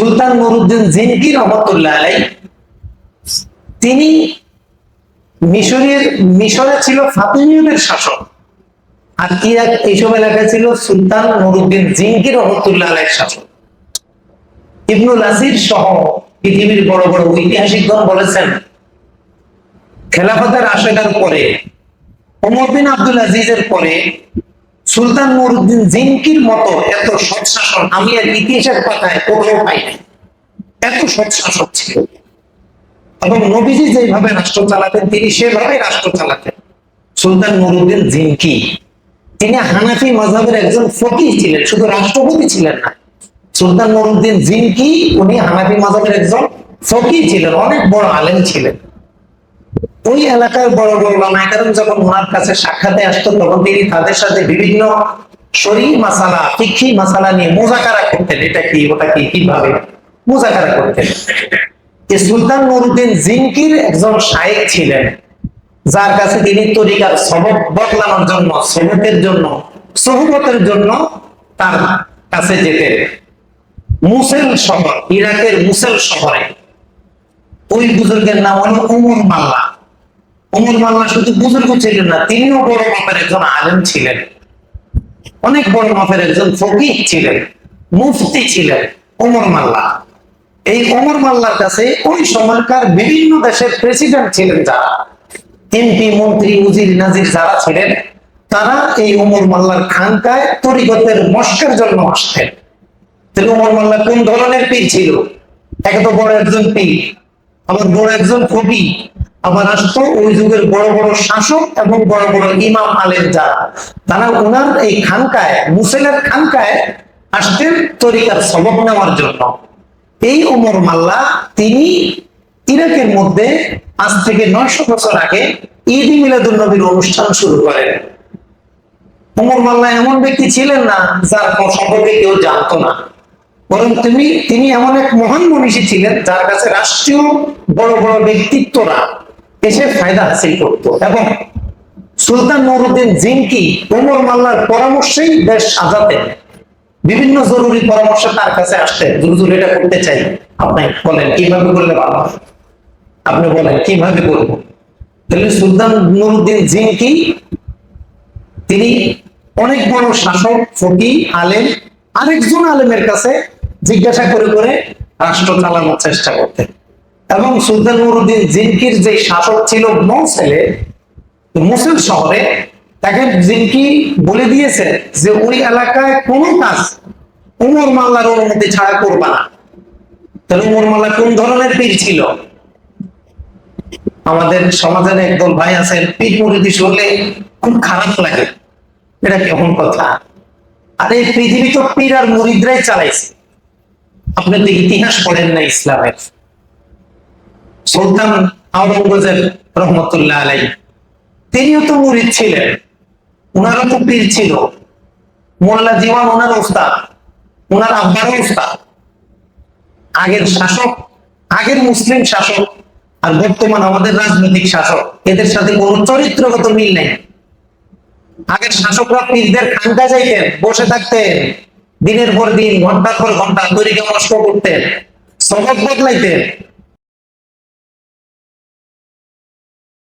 সুলতান নুরুদ্দিন জিনকি রহমতুল্লাহ আলাই, তিনি মিশরের, মিশরে ছিল ফাতিমীয়দের শাসক। আর ইরাক এইসব এলাকায় ছিল সুলতান নুরুদ্দিন জিনকি রহমতুল্লাহ আলাইয়ের শাসক। ইবনুল আসির সহ পৃথিবীর বড় বড় ঐতিহাসিকগণ বলেছেন, খেলাফতের আশেকার পরে ওমর বিন আব্দুল আজিজের পরে সুলতান নুরুদ্দিন জিনকির মতো এত সৎ শাসন আমি আর ইতিহাসের পাতায় কোথাও পাইনি এত সৎ শাসক ছিল। এবং নবীজি যেভাবে রাষ্ট্র চালাতেন, তিনি সেভাবে রাষ্ট্র চালাতেন। সুলতান নুরুদ্দিন জিনকি, তিনি হানাফি মজাবের একজন ফকি ছিলেন, শুধু রাষ্ট্রপতি ছিলেন না। সুলতান নুরুদ্দিন জিনকি, উনি হানাফি মজাবের একজন ফকি ছিলেন, অনেক বড় আলেম ছিলেন। ওই এলাকার বড় বড় লামাইকারণ যখন ওনার কাছে সাক্ষাতে আসতো, তখন তিনি তাদের সাথে বিভিন্ন শরীর মাসালা ফিক্ষি মাসালা নিয়ে মোজাকারা করতেন। এটা কি, ওটা কি, কীভাবে মোজাকারা করতেন? সুলতান নুরুদ্দিন জিনকির একজন শায়েক ছিলেন, যার কাছে তিনি তরিকার সবক বদলানোর জন্য, সবকের জন্য সহবতের জন্য তার কাছে যেতেন। মুসেল শহর, ইরাকের মুসেল শহরে। ওই বুজুর্গের নাম হলো উমর মাল্লা। উমর মাল্লা শুধু বুজুর্গ ছিলেন না, তিনিও বড় মাপের একজন আলেম ছিলেন। অনেক বড় মাপের একজন ফকিহ ছিলেন, মুফতি ছিলেন ওমর মাল্লা। এই ওমর মাল্লার কাছে ওই সময়কার বিভিন্ন দেশের প্রেসিডেন্ট ছিলেন যারা। এমপি মন্ত্রী, উজির, নাজির যারা ছিলেন, তারা এই ওমর মাল্লার খানকায় তরিগতের মস্কের জন্য আসতেন। তাহলে ওমর মাল্লা কোন ধরনের পীর ছিল? এক তো বড় একজন পীর, আবার বড় একজন কবি আবার আসতো ওই যুগের বড় বড় শাসক এবং বড় বড় ইমাম আলেম যারা। তারা ওনার এই খানকায়, মুসেলের খানকায় আসতেন তরিকার সবক নেওয়ার জন্য। এই ওমর মাল্লা, তিনি ইরাকের মধ্যে আজ থেকে নয়শো বছর আগে ঈদ মিলাদুল নবীর অনুষ্ঠান শুরু করেন। ওমর মাল্লা এমন ব্যক্তি ছিলেন না, যার সম্পর্কে কেউ জানতো না। বরং তিনি তিনি এমন এক মহান মনীষী ছিলেন, যার কাছে রাষ্ট্রীয় বড় বড় ব্যক্তিত্বরা এসে ফায়দা হাসিল করত। এবং সুলতান নুরুদ্দিন জিনকি ওমর মাল্লার পরামর্শেই দেশ সাজাতেন। বিভিন্ন জরুরি পরামর্শ তার কাছে আসতেন হুজুর এটা করতে চাই। আপনি বলেন, কীভাবে করলে ভালো? আপনি বলেন, কীভাবে করব? তাহলে সুলতান নুরুদ্দিন জিনকি, তিনি অনেক বড় শাসক ফকি আলেম, আরেকজন আলেমের কাছে জিজ্ঞাসা করে করে রাষ্ট্র চালানোর চেষ্টা করতেন। এবং সুলতান নুরুদ্দিন জিনকির যে শাসক ছিল মৌসেলে মুসলিম শহরে, তাকে জিনকি বলে দিয়েছে যে ওই এলাকায় কোনো কাজ উমর মাল্লার অনুমতি ছাড়া করবা না। তাহলে উমর মাল্লা কোন ধরনের পীর ছিল? আমাদের সমাজের একদল ভাই আছেন, পীর মুরিদি শুনলে খুব খারাপ লাগে। এটা কেমন কথা? আরে পৃথিবী তো পীর আর মুরিদরাই চালাইছে। আপনি তো ইতিহাস পড়েন না ইসলামের। সুলতান আওরঙ্গজেব রহমতুল্লাহ আলাই তিনিও তো মুরিদ ছিলেন। ওনারও তো পীর ছিল। মোল্লা জীবন ওনার উস্তাদ ওনার আব্বারও উস্তাদ আগের শাসক, আগের মুসলিম শাসক আর বর্তমান আমাদের রাজনৈতিক শাসক, এদের সাথে কোনো চরিত্রগত মিল নেই। আগের শাসকরা পীরদের খানকা যাইতেন, বসে থাকতেন, দিনের পর দিন, ঘণ্টার পর ঘণ্টা তরিকা নষ্ট করতেন সবক বদলাইতেন।